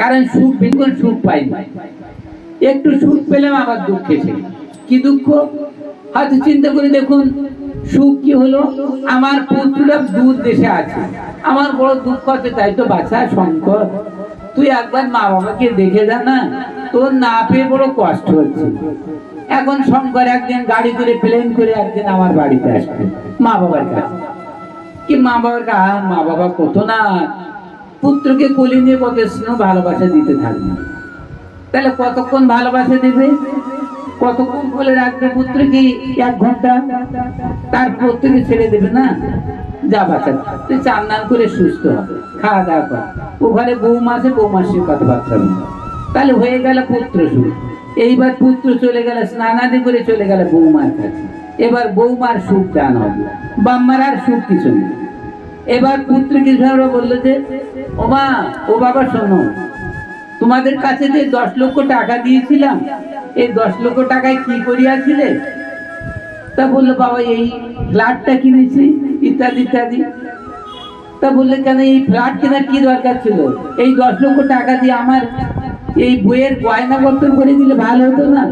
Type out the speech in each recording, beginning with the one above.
কারণ সুখ বিলকুল সুখ পাই একটু সুখ পেলাম আবার দুঃখ এসে কি দুঃখ? হয়তো চিন্তা করে, দেখুন, সুখ কি হলো? আমার পুত্রটা দূর দেশে আছে। আমার বড় দুঃখ আছে, তাই তো বাচ্চা শঙ্কর। তুই একবার মা বাবাকে দেখে যা না, তোর না পেয়ে বড় কষ্ট হচ্ছে। এখন শঙ্কর একদিন গাড়ি করে প্লেন করে একদিন আমার বাড়িতে আসবে মা বাবার কাছে। কি মা বাবার কাছে মা বাবা কত না পুত্রকে কোলে নিয়ে কত স্নেহ ভালোবাসা দিতে থাকবে তাহলে কতক্ষণ ভালোবাসা দেবে? কতক্ষণ বলে রাখবে পুত্রকে এক ঘণ্টা? তার পুত্রকে ছেড়ে দেবে না? যা বাচ্চা তুই চান নান করে সুস্থ হবে। খাওয়া দাওয়া কর। ও ঘরে বৌমা আছে বৌমার সে কথাবার্তা। তাহলে হয়ে গেল পুত্র সুখ। এইবার পুত্র চলে গেল, স্নানাদি করে চলে গেল বৌমার কাছে। এবার বৌমার সুখ দান হবে। বাম্মার আর সুখ কিছু নেই। এবার পুত্র কৃষ্ণ বলল যে ও মা ও বাবা, শোনো, তোমাদের কাছে যে দশ লক্ষ টাকা দিয়েছিলাম, এই দশ লক্ষ টাকায় কি করিয়াছিলে? তা বলল, বাবা, এই ফ্ল্যাটটা কিনেছি, ইত্যাদি ইত্যাদি। তা বললে, কেন এই ফ্ল্যাট কেনার কি দরকার ছিল? এই দশ লক্ষ টাকা দিয়ে আমার এই বইয়ের গয়না বর্তন করে দিলে ভালো হতো না?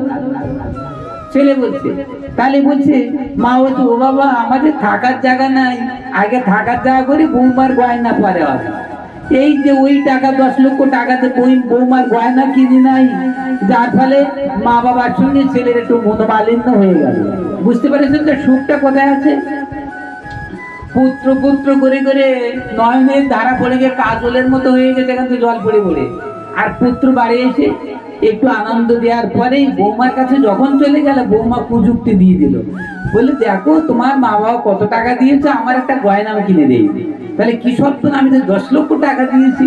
ছেলে বলছে তাহলে বলছে, মা বলছে ও বাবা, আমাদের থাকার জায়গা নাই। আগে থাকার জায়গা করে, বৌমার গয়না পরে হবে এই যে ওই টাকা, দশ লক্ষ টাকাতে বই, বৌমার গয়না কিনে নাই। যার ফলে মা বাবার সঙ্গে ছেলের একটু মনোমালিন্য হয়ে গেল। বুঝতে পেরেছেন যে সুখটা কোথায় আছে? পুত্র পুত্র করে করে নয় নয়নের ধারা পড়ে গিয়ে কাজলের মতো হয়ে গেছে এখান থেকে জল পড়ে পড়ে। আর পুত্র বাড়ি এসে একটু আনন্দ দেওয়ার পরেই বৌমার কাছে যখন চলে গেল, বৌমা কুযুক্তি দিয়ে দিল। বলে দেখো, তোমার মা বাবা কত টাকা দিয়েছে, আমার একটা গয়না কিনে দেই। তাহলে কি সত্য না আমি তো দশ লক্ষ টাকা দিয়েছি।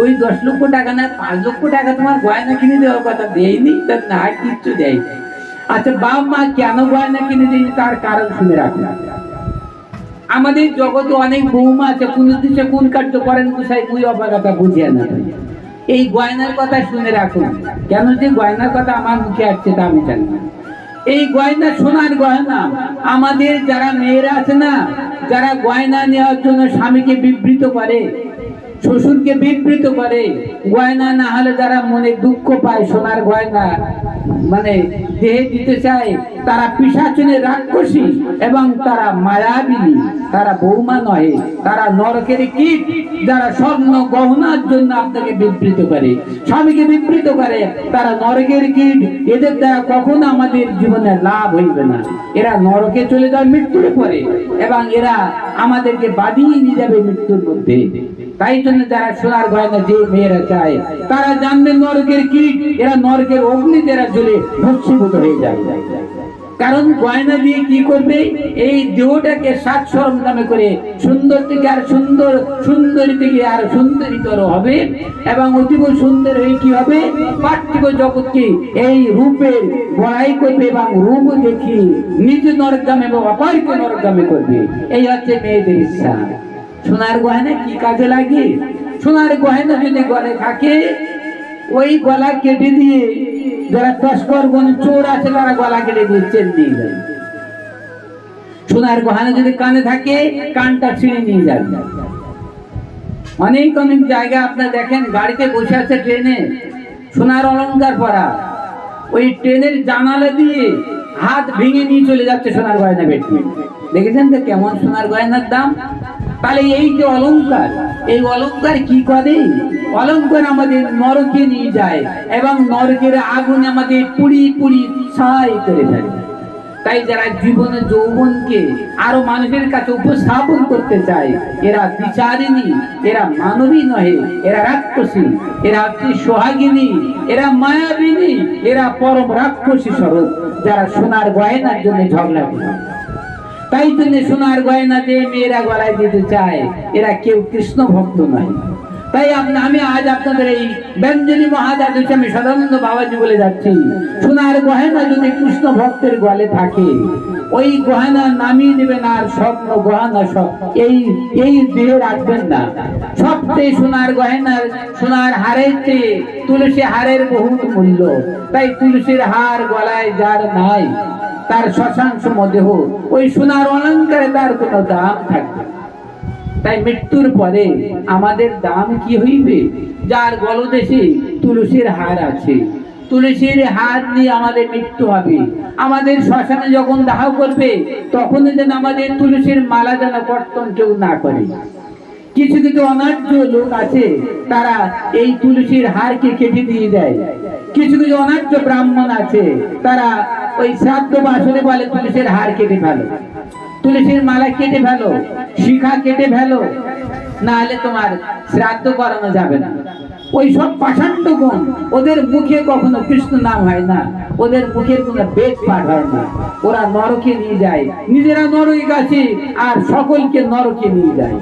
ওই দশ লক্ষ টাকা না, পাঁচ লক্ষ টাকা তোমার গয়না কিনে দেওয়ার কথা দেয়নি, তা না কিচ্ছু দেয়নি। আচ্ছা বাপ, মা কেন গয়না কিনে দেয়নি, তার কারণ শুনে রাখুন আমাদের জগতে অনেক বৌমা আছে কোন দিশে কোন কার্য করেন, কোথায় কুই অপারগতা বুঝিয়ে না। এই গয়নার কথা শুনে রাখুন কেন যে গয়নার কথা আমার মুখে আসছে তা আমি জানি। এই গয়না সোনার গয়না আমাদের যারা মেয়েরা আছে না, যারা গয়না নেওয়ার জন্য স্বামীকে বিবৃত করে শ্বশুরকে বিবৃত করে। গয়না না হলে যারা মনে দুঃখ পায়, সোনার গয়না মানে দেহে দিতে চায়, তারা পিসাচনে রাক্ষসী এবং তারা মায়াবিনী, তারা বৌমা নয় তারা নরকের কীট, যারা স্বর্ণ গহনার জন্য আপনাকে বিবৃত করে। স্বামীকে বিবৃত করে, তারা নরকের কীট, এদের দ্বারা কখনো আমাদের জীবনে লাভ হইবে না। এরা নরকে চলে যায়, মৃত্যুর পরে, এবং এরা আমাদেরকে বাদিয়ে নিয়ে যাবে মৃত্যুর মধ্যে। তাই জন্য যারা সোনার গয়না যে মেয়েরা চায়, তারা জানবে নরকের কীট এরা নরকের অগ্নিতে এরা জ্বলে ভস্মীভূত হয়ে যায়। কারণ গয়না দিয়ে কি করবে? এই দেহটাকে সাত সরম নামে করে সুন্দর থেকে আর সুন্দর, সুন্দরী থেকে আর সুন্দরীতর হবে এবং অতীব সুন্দর হয়ে কি হবে? পার্থিব জগৎকে এই রূপের বড়াই করবে এবং রূপ দেখি নিজ নরকামে এবং অপরকে নরকামে করবে। এই হচ্ছে মেয়েদের ইচ্ছা। সোনার গয়না কি কাজে লাগে? সোনার গয়না যদি গলে থাকে, ওই গলা কেটে দিয়ে যারা তস্কর কোন চোর আছে, তারা গলা কেটে দিয়ে চেন দিয়ে যায়। সোনার গহনা যদি কানে থাকে, কানটা ছিঁড়ে নিয়ে যাবে অনেক অনেক জায়গা আপনার দেখেন, গাড়িতে বসে আছে ট্রেনে। সোনার অলংকার পরা। ওই ট্রেনের জানালা দিয়ে হাত ভেঙে নিয়ে চলে যাচ্ছে সোনার গয়না বেটে দেখেছেন তো কেমন সোনার গয়নার দাম? তাহলে এই যে অলংকার, এই অলংকার কি করে? অলংকার আমাদের নরকে নিয়ে যায় এবং নরকের আগুন আমাদের পুড়ি পুড়ি ছাই করে ফেলে। তাই যারা জীবনে যৌবনকে আরও মানুষের কাছে উপস্থাপন করতে চায়, এরা বিচারিণী, এরা মানবী নহে, এরা রাক্ষসী, এরা হচ্ছে সোহাগিনী, এরা মায়াবিনী, এরা পরম রাক্ষসী স্বরূপ, যারা সোনার গয়নার জন্য ঝগড়া করে। তাই জন্য সোনার গয়না যে মেয়েরা গলায় দিতে চায়, এরা কেউ কৃষ্ণ ভক্ত নয়। তাই আমি আজ আপনাদের এই ব্যঞ্জনী মহাজাত আমি সদানন্দ বাবাজি বলে যাচ্ছি। সোনার গয়না যদি কৃষ্ণ ভক্তের গলে থাকে, ওই গহনা নামিয়ে নেবেন আর স্বপ্ন গহনা সব এই এই দেহে রাখবেন না। সবচেয়ে সোনার গয়নার, সোনার হারের চেয়ে তুলসী হারের বহুত মূল্য। তাই তুলসীর হার গলায় যার নাই তার শশাংশ দেহ ওই সোনার অলঙ্কারে তার কোনো দাম থাকবে তাই মৃত্যুর পরে আমাদের দাম কি হইবে? যার গলদেশে তুলসীর হার আছে। তুলসীর হার নিয়ে আমাদের মৃত্যু হবে। আমাদের শ্মশানে যখন দাহ করবে তখন যেন আমাদের তুলসীর মালা যেন কর্তন কেউ না করে। কিছু কিছু অনার্য লোক আছে, তারা এই তুলসীর হারকে কেটে দিয়ে দেয়। কিছু কিছু অনার্য ব্রাহ্মণ আছে, তারা ওই শ্রাদ্ধ বাসনে বলে, তুলসীর হার কেটে ফেলো। তুলসীর মালা কেটে ফেলো, শিখা কেটে ফেলো। না হলে তোমার শ্রাদ্ধ করানো যাবে না। ওই সব পাষাণ্ড গুণ, ওদের মুখে কখনো কৃষ্ণ নাম হয় না। ওদের মুখের কোনো বেদ পাঠ হয় না। ওরা নরকে নিয়ে যায়। নিজেরা নরকে গেছে, আর সকলকে নরকে নিয়ে যায়।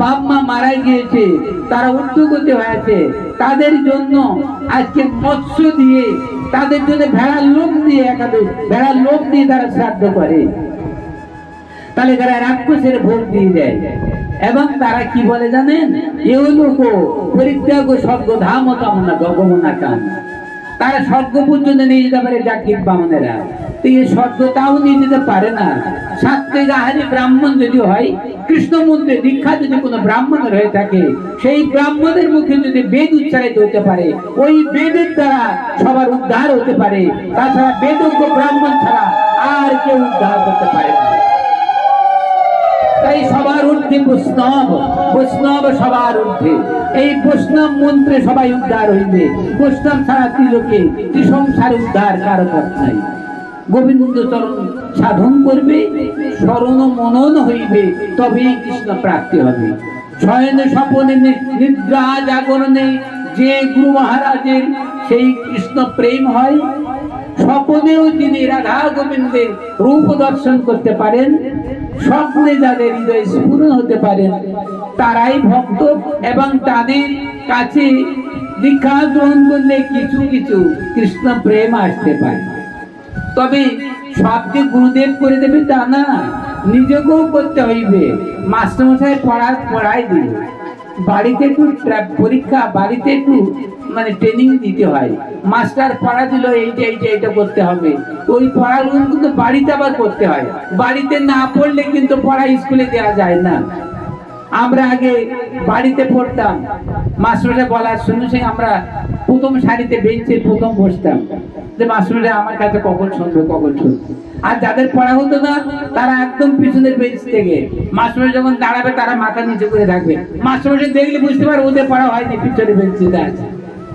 বাপ মা মারা গিয়েছে, তারা উদ্যোগতি হয়েছে। তাদের জন্য আজকে মৎস্য দিয়ে, তাদের জন্য ভেড়ার লোক দিয়ে একাদশ ভেড়ার লোক দিয়ে তারা শ্রাদ্ধ করে। তাহলে তারা রাক্ষসের ভোগ দিয়ে দেয়, এবং তারা কি বলে জানেন? এ লোক পরিত্যাগ স্বর্গ ধাম কামনা গগমনা কাম তারা স্বর্গ পর্যন্ত নিয়ে যেতে পারে জাকির বামনেরা। তো এই যেতে পারে না। সাত্বিক আহারি ব্রাহ্মণ যদি হয়, কৃষ্ণ মন্ত্রে দীক্ষা যদি কোনো ব্রাহ্মণের হয়ে থাকে, সেই ব্রাহ্মণের মুখে যদি বেদ উচ্চারিত হতে পারে, ওই বেদের দ্বারা সবার উদ্ধার হতে পারে। তাছাড়া বেদজ্ঞ ব্রাহ্মণ ছাড়া আর কেউ উদ্ধার করতে পারে তাই সবার ঊর্ধ্বে বৈষ্ণব বৈষ্ণব সবার ঊর্ধ্বে। এই বৈষ্ণব মন্ত্রে সবাই উদ্ধার হইবে। বৈষ্ণব ছাড়া ত্রিলোকে সংসার উদ্ধার কারও পথ নাই। গোবিন্দ চরণ সাধন করবে স্মরণ মনন হইবে, তবেই কৃষ্ণ প্রাপ্তি হবে। শয়নে স্বপনে নিদ্রা জাগরণে যে গুরু মহারাজের সেই কৃষ্ণ প্রেম হয়, স্বপনেও তিনি রাধা গোবিন্দের রূপ দর্শন করতে পারেন, স্বপ্নে যাদের হৃদয় স্ফুরণ হতে পারেন, তারাই ভক্ত এবং তাদের কাছে দীক্ষা গ্রহণ করলে কিছু কিছু কৃষ্ণ প্রেম আসতে পারে। তবে সব যে গুরুদেব করে দেবে তা না, নিজেকেও করতে হইবে। মাস্টারমশাই পড়া পড়াই দিবে বাড়িতে একটু পরীক্ষা, বাড়িতে একটু মানে ট্রেনিং দিতে হয়। মাস্টার পড়া দিল, এইটা এইটা এইটা করতে হবে। ওই পড়াগুলো কিন্তু বাড়িতে আবার করতে হয়। বাড়িতে না পড়লে কিন্তু পড়া স্কুলে দেওয়া যায় না। আমরা আগে বাড়িতে পড়তাম। মাস্টারে বলার শুনে শুনে আমরা প্রথম সারিতে বেঞ্চে প্রথম বসতাম। যে মাস্টারে আমার কাছে কখন শুনবে কখন শুনবে। আর যাদের পড়া হতো না, তারা একদম পিছনের বেঞ্চ থেকে। মাস্টারে যখন দাঁড়াবে, তারা মাথা নিচে করে থাকবে। মাস্টারে দেখলে বুঝতে পারে ওদের পড়া হয়নি পিছনে বেঞ্চে আছে।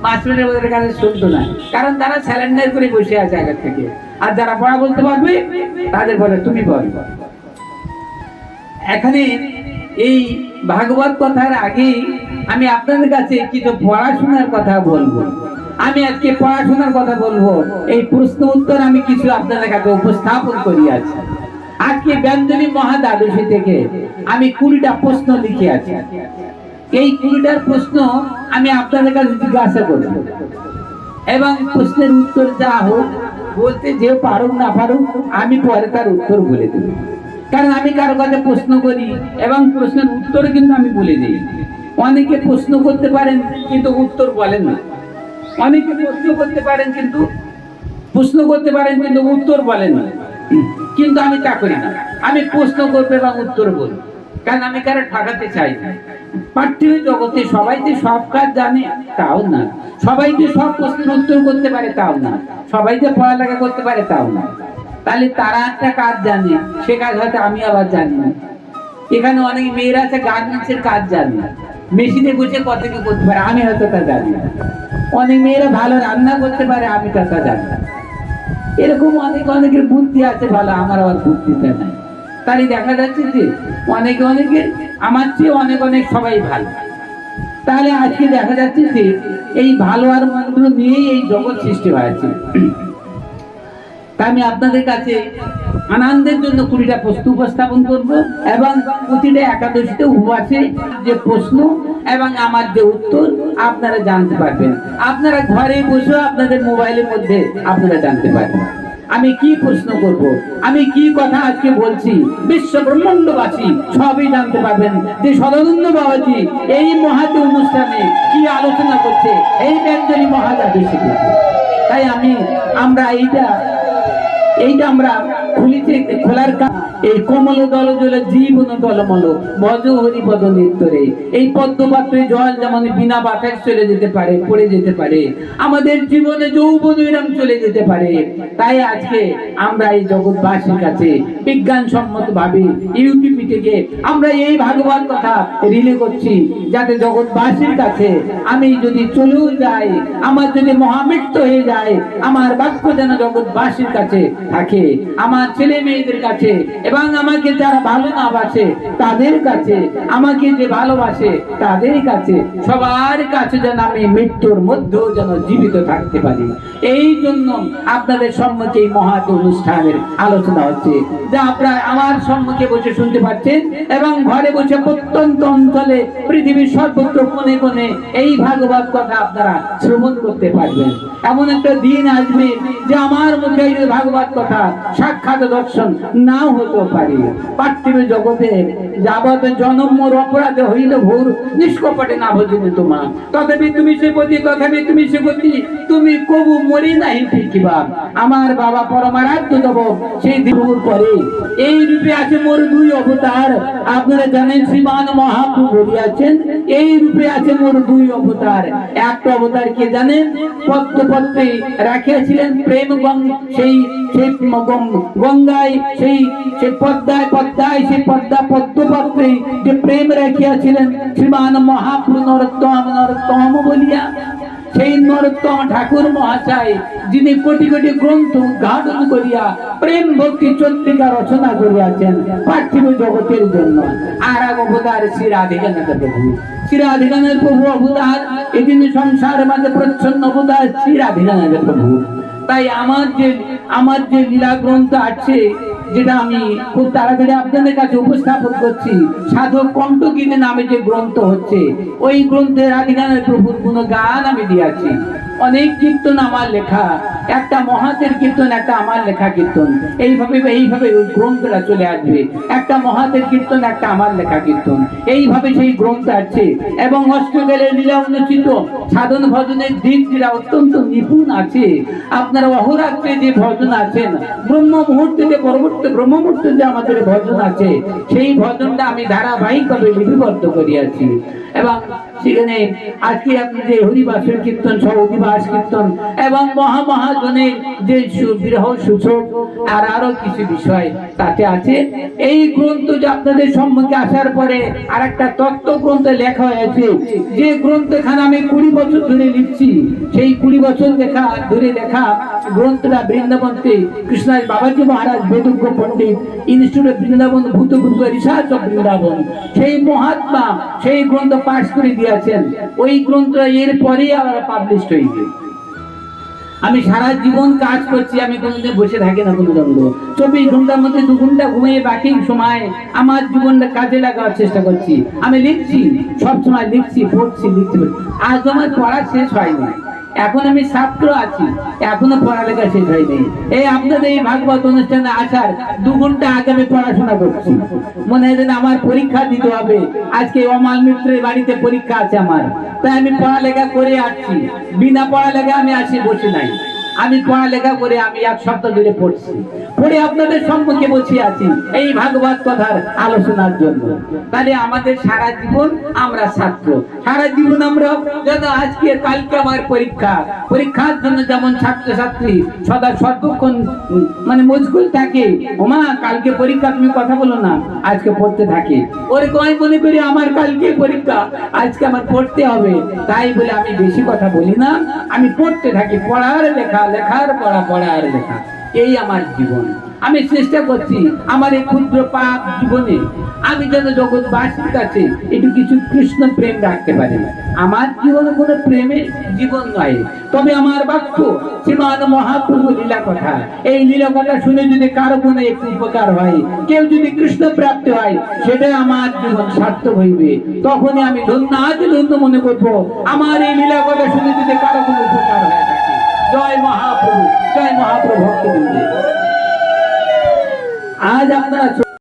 মাস্টারে ওদের কাছে শুনতো না। কারণ তারা স্যালেন্ডার করে বসে আছে আগের থেকে। আর যারা পড়া বলতে পারবে, তাদের বলে, তুমি বল। এখানে এই ভাগবত কথার আগে আমি আপনাদের কাছে কিছু পড়াশোনার কথা বলব? আমি আজকে পড়াশোনার কথা বলব। এই প্রশ্ন উত্তর আমি কিছু আপনাদের কাছে উপস্থাপন করি আছি আজকে ব্যঞ্জনী মহাদ্বাদশী থেকে আমি কুড়িটা প্রশ্ন লিখে আছি এই কুড়িটার প্রশ্ন আমি আপনাদের কাছে জিজ্ঞাসা করব। এবং প্রশ্নের উত্তর যা হোক, বলতে যে পারুক না পারুক, আমি পরে তার উত্তর বলে দেব। কারণ আমি কারও কাছে প্রশ্ন করি এবং প্রশ্নের উত্তর কিন্তু আমি বলে দিই। অনেকে প্রশ্ন করতে পারেন, কিন্তু উত্তর বলেন না। অনেকে প্রশ্ন করতে পারেন, কিন্তু প্রশ্ন করতে পারেন, কিন্তু উত্তর বলেন না। কিন্তু আমি তা করি না। আমি প্রশ্ন করব এবং উত্তর বলব। কারণ আমি কারও ঠকাতে চাই না। পার্থিব জগতে সবাই যে সব কাজ জানে, তাও না। সবাই যে সব প্রশ্নের উত্তর করতে পারে, তাও না। সবাই যে পড়ালেখা করতে পারে, তাও না। তাহলে তারা একটা কাজ জানে, সে কাজ হয়তো আমি আবার জানি না। এখানে অনেক মেয়েরা আছে গার্মেন্টসের কাজ জানে। মেশিনে বসে কত কি করতে পারে, আমি হয়তো তা জানি না। অনেক মেয়েরা ভালো রান্না করতে পারে, আমি তা তা জানি না। এরকম অনেক অনেকের বুদ্ধি আছে ভালো, আমার আবার বুদ্ধিটা নাই। তাই দেখা যাচ্ছে যে অনেকে অনেকের আমার চেয়ে অনেক অনেক সবাই ভালো। তাহলে আজকে দেখা যাচ্ছে যে এই ভালো আর মন্দ নিয়েই এই জগৎ সৃষ্টি হয়েছে। আমি আপনাদের কাছে আনন্দের জন্য কুড়িটা প্রশ্ন উপস্থাপন করব এবং প্রতিটা একাদশীতে উপবাসে যে প্রশ্ন এবং আমার যে উত্তর আপনারা জানতে পারবেন। আপনারা ঘরে বসেও আপনাদের মোবাইলের মধ্যে আপনারা জানতে পারবেন। আমি কি প্রশ্ন করব? আমি কি কথা আজকে বলছি? বিশ্ব ব্রহ্মাণ্ডবাসী সবই জানতে পারবেন যে সদানন্দ বাবাজি এই মহাতে অনুষ্ঠানে কি আলোচনা করছে? এই ব্যঞ্জনী মহাজাতি তাই আমি, আমরা এইটা এইটা আমরা খুলিছে খোলার এই কমল দল জীবন দলমল। এই পদ্মপাত্রে জল যেমন বিনা চলে যেতে পারে, পড়ে যেতে পারে। আমাদের জীবনে যৌবন চলে যেতে পারে। তাই আজকে আমরা এই জগৎবাসীর কাছে বিজ্ঞান সম্মত ভাবে ইউটিউবে থেকে আমরা এই ভাগবত কথা রিলে করছি, যাতে জগৎবাসীর কাছে আমি যদি চলেও যাই, আমার যদি মহামৃত্যু হয়ে যায়, আমার বাক্য যেন জগৎবাসীর কাছে থাকে। আমার ছেলে মেয়েদের কাছে এবং আমাকে যারা ভালো না বাসে তাদের কাছে, আমাকে যে ভালোবাসে তাদের কাছে, সবার কাছে যেন আমি মৃত্যুর মধ্যেও যেন জীবিত থাকতে পারি। এই জন্য আপনাদের সম্মুখে এই মহাত অনুষ্ঠানের আলোচনা হচ্ছে, যা আপনারা আমার সম্মুখে বসে শুনতে পাচ্ছেন এবং ঘরে বসে প্রত্যন্ত অঞ্চলে পৃথিবীর সর্বত্র কোণে কোণে এই ভাগবত কথা আপনারা শ্রবণ করতে পারবেন। এমন একটা দিন আসবে যে আমার মুখে ভাগবত কথা সাক্ষাৎ দর্শন নাও হতে পারে। পার্থিব জগতে যাবত জনম মোর অপরাধে হইল ভোর, নিষ্কপটে না ভজিবে তোমা তথাপি তুমি সে পতি তথাপি তুমি সে পতি তুমি কবু মরি নাই দেখিবা আমার বাবা পরমারাধ্য দেব সেই দিবুর পরে। এই রূপে আছে মোর দুই অবতার। আপনারা জানেন শ্রীমান মহাপ্রভু বলিয়াছেন, এই রূপে আছে মোর দুই অবতার। একটা অবতার কে জানেন? পদ্ম পত্রে রাখিয়াছিলেন প্রেম সেই সেই গঙ্গায় সেই সেই পদ্মায় পদ্মায় সেই পদ্মা পদ্মপত্রে যে প্রেম রাখিয়াছিলেন, শ্রীমান মহাপ্রভু নরোত্তম নরোত্তম বলিয়া। সেই নরোত্তম ঠাকুর মহাশয়, যিনি কোটি কোটি গ্রন্থ উদ্ঘাটন করিয়া প্রেম ভক্তি চন্দ্রিকা রচনা করিয়াছেন পার্থিব জগতের জন্য। আর এক অবতার শ্রী রাধিকানাথ প্রভু। শ্রী রাধিকানাথ প্রভু অবতার জন্য সংসার মাঝে প্রচ্ছন্ন অবতার শ্রী রাধিকানাথ প্রভু। তাই আমার যে আমার যে লীলা গ্রন্থ আছে, যেটা আমি খুব তাড়াতাড়ি আপনাদের কাছে উপস্থাপন করছি, সাধক কণ্ঠগীতে নামে যে গ্রন্থ হচ্ছে, ওই গ্রন্থে রাধিকানের প্রভুর কোনো গান আমি দিয়েছি। অনেক কীর্তন আমার লেখা একটা মহাতের কীর্তন, একটা আমার লেখা কীর্তন। এইভাবে এইভাবে ওই গ্রন্থটা চলে আসবে। একটা মহাতের কীর্তন, একটা আমার লেখা কীর্তন। এইভাবে সেই গ্রন্থ আছে। এবং অষ্টগেলের লীলা অনুচিত সাধন ভজনের দিক যেটা অত্যন্ত নিপুণ আছে। আপনারা অহরাত্রে যে ভজন আছেন, ব্রহ্ম মুহূর্তে যে পরবর্তী ব্রহ্ম মুহূর্তে যে আমাদের ভজন আছে, সেই ভজনটা আমি ধারাবাহিকভাবে লিপিবদ্ধ করিয়াছি। এবং সেখানে আজকে আপনি যে হরিবাসের কীর্তন সহ অধিবাস কীর্তন, এবং মহা মহাজনের যে বিরহ সূচক আর আরও কিছু বিষয় তাতে আছে। এই গ্রন্থ যে আপনাদের সম্মুখে আসার পরে আর একটা তত্ত্ব গ্রন্থ লেখা হয়েছে, যে গ্রন্থখানে আমি কুড়ি বছর ধরে লিখছি, সেই কুড়ি বছর লেখা, ধরে লেখা গ্রন্থটা বৃন্দাবনতে কৃষ্ণাজ বাবাজি মহারাজ বেদজ্ঞ পণ্ডিত ইনস্টিটিউট অফ বৃন্দাবন ভূতভূত রিসার্চ অফ বৃন্দাবন, সেই মহাত্মা সেই গ্রন্থ পাশ করে দিয়েছেন। ওই গ্রন্থ এর পরেই আবার পাবলিশ হয়েছে। আমি সারা জীবন কাজ করছি, আমি কোনোদিন বসে থাকি না কোনো দণ্ড চব্বিশ ঘণ্টার মধ্যে দু ঘণ্টা ঘুমিয়ে বাকি সময় আমার জীবনটা কাজে লাগাবার চেষ্টা করছি। আমি লিখছি সবসময় লিখছি, পড়ছি, লিখছি। আজ আমার পড়া শেষ হয়নি। এখন আমি ছাত্র আছি, এখনও পড়ালেখা শেষ হয়নি। এই আপনাদের এই ভাগবত অনুষ্ঠানে আসার দু ঘণ্টা আগে আমি পড়াশোনা করছি। মনে হয় যেন আমার পরীক্ষা দিতে হবে। আজকে অমাল মিত্রের বাড়িতে পরীক্ষা আছে আমার। তাই আমি পড়ালেখা করে আসছি। বিনা পড়ালেখা আমি আসি বসে নাই। আমি পড়ালেখা করে আমি এক সপ্তাহ ধরে পড়ছি। পড়ে আপনাদের সম্মুখে বসে আছি এই ভাগবত কথার আলোচনার জন্য। তাহলে আমাদের সারা জীবন আমরা ছাত্র। সারা জীবন আমরা যেন আজকে, কালকে আমার পরীক্ষা। পরীক্ষার জন্য যেমন ছাত্রছাত্রী সদা সর্বক্ষণ মানে মজগুল থাকে। ওমা, কালকে পরীক্ষা, তুমি কথা বলো না, আজকে পড়তে থাকে। ওরকম আমি মনে করি আমার কালকে পরীক্ষা, আজকে আমার পড়তে হবে। তাই বলে আমি বেশি কথা বলি না। আমি পড়তে থাকি, পড়ার লেখা লেখার পড়া, পড়ার লেখা। এই আমার জীবন। আমি চেষ্টা করছি আমার এই ক্ষুদ্র পাপ জীবনে। আমি যেন জগৎবাসীর কাছে একটু কিছু কৃষ্ণ প্রেম রাখতে পারি। আমার জীবনে কোনো প্রেমের জীবন নয়। তবে আমার বাক্য, শ্রীমান মহাপ্রভু লীলা কথা। এই লীলা কথা শুনে যদি কারও কোনো একটু উপকার হয়, কেউ যদি কৃষ্ণ প্রাপ্ত হয়, সেটাই আমার জীবন সার্থক হইবে। তখনই আমি ধন্য আজ ধন্য মনে করব। আমার এই লীলা কথা শুনে যদি কারও কোনো উপকার হয় জয় মহাপ্রভু জয় মহাপ্রভু ভক্তবৃন্দ আজ আপনারা